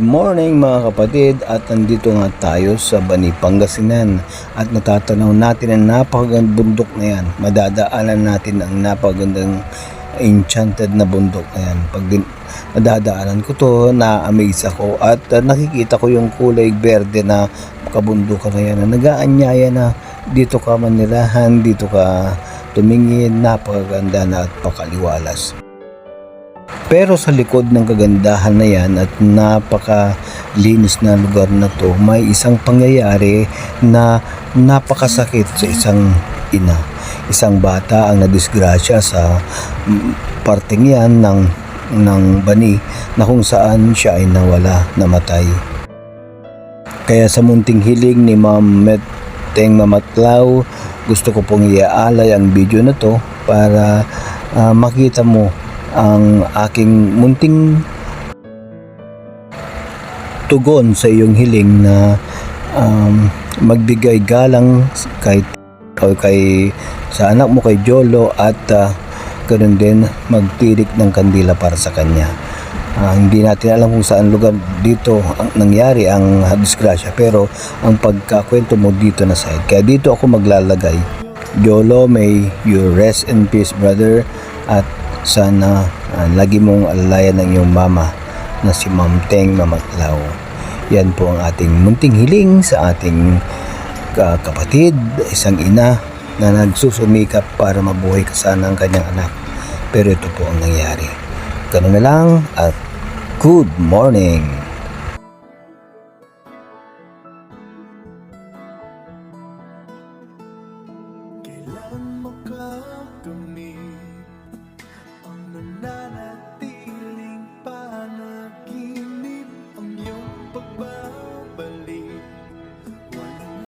morning mga kapatid at nandito nga tayo sa Bani Pangasinan at natatanaw natin ang napakagandang bundok na yan. Madadaanan natin ang napakagandang enchanted na bundok na yan. Pag din, nadadaanan ko to, na-amaze ako at uh, nakikita ko yung kulay berde na kabundukan na yan na nag-aanyaya na dito ka manilahan, dito ka tumingin, napakaganda na at pakaliwalas. Pero sa likod ng kagandahan na yan at napakalinis na lugar na to, may isang pangyayari na napakasakit sa isang ina. Isang bata ang nadisgrasya sa mm, parteng yan ng, ng bani na kung saan siya ay nawala, namatay. Kaya sa munting hiling ni Ma'am Meteng Mamatlaw, gusto ko pong iaalay ang video na to para ah, makita mo ang aking munting tugon sa iyong hiling na um, magbigay galang kay o kay sa anak mo kay Jolo at uh, ganun din magtirik ng kandila para sa kanya. Ah, hindi natin alam kung saan lugar dito ang nangyari ang disgrasya pero ang pagkakwento mo dito na side. Kaya dito ako maglalagay. Jolo, may you rest in peace brother at sana uh, lagi mong alalayan ng iyong mama na si Ma'am Teng Mamatlaw. Yan po ang ating munting hiling sa ating uh, kapatid, isang ina na nagsusumikap para mabuhay kasana ang kanyang anak. Pero ito po ang nangyari. Ganun na lang at good morning! Kailan mo ka kami